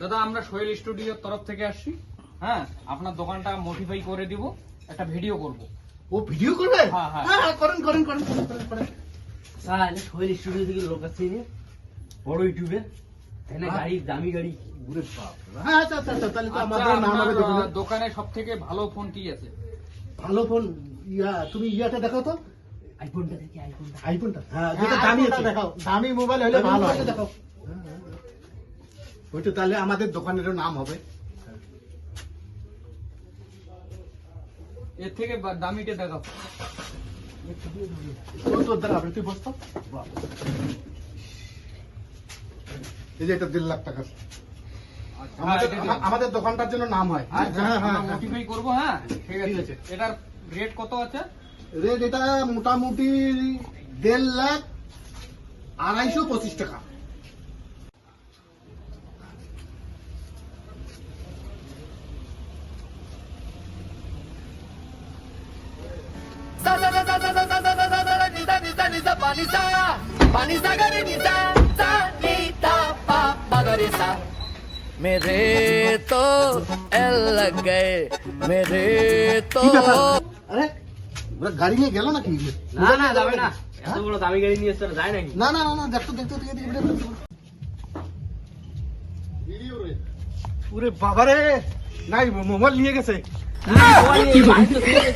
দাদা আমরা সোহেল স্টুডিওর তরফ থেকে আসছি। হ্যাঁ আপনার দোকানটা মডিফাই করে দিব একটা ভিডিও করব। ও ভিডিও করবে? হ্যাঁ, হ্যাঁ। হ্যাঁ করেন করেন করেন করেন, করেন, তাহলে সোহেল স্টুডিও থেকে লোক আসছে যে বড় ইউটিউবে। তাই না গাড়ি দামি গাড়ি। হ্যাঁ আচ্ছা আচ্ছা আচ্ছা আচ্ছা, দোকানে। সব থেকে ভালো ফোন কি আছে? ভালো ফোন ইয়া তুমি ইয়াটা দেখো তো। আইফোনটা দেখি আইফোনটা আইফোনটা হ্যাঁ যেটা দামি আছে। দেখাও। দামি মোবাইল হলে ভালো হয়। মোবাইলটা দেখাও। ওইটা তাহলে আমাদের দোকানেরও নাম হবে। এর থেকে দামিটা দেখাও। তোর তোর তুই বসতো এই যে এটা দেড় লাখ টাকা। আচ্ছা, আমাদের হ্যাঁ, দোকানটার জন্য নাম হয়। আচ্ছা, হ্যাঁ হ্যাঁ আমরা করব হ্যাঁ? ঠিক আছে। এটার রেট কত আছে? রেট এটা মোটামুটি দেড় লাখ আড়াইশো পঁচিশ টাকা। मेरे तो एल लग गए मेरे तो अरे गाडी में गेलो ना की ना ना जावे ना। हाँ? एवढं तो बोलो दामी गाडी नहीं है सर जाए नाही। ना ना ना देखतो देखतो वीडियो रे पूरे बाबा रे नहीं नाही मोबाईल लिये मोबाइल लिए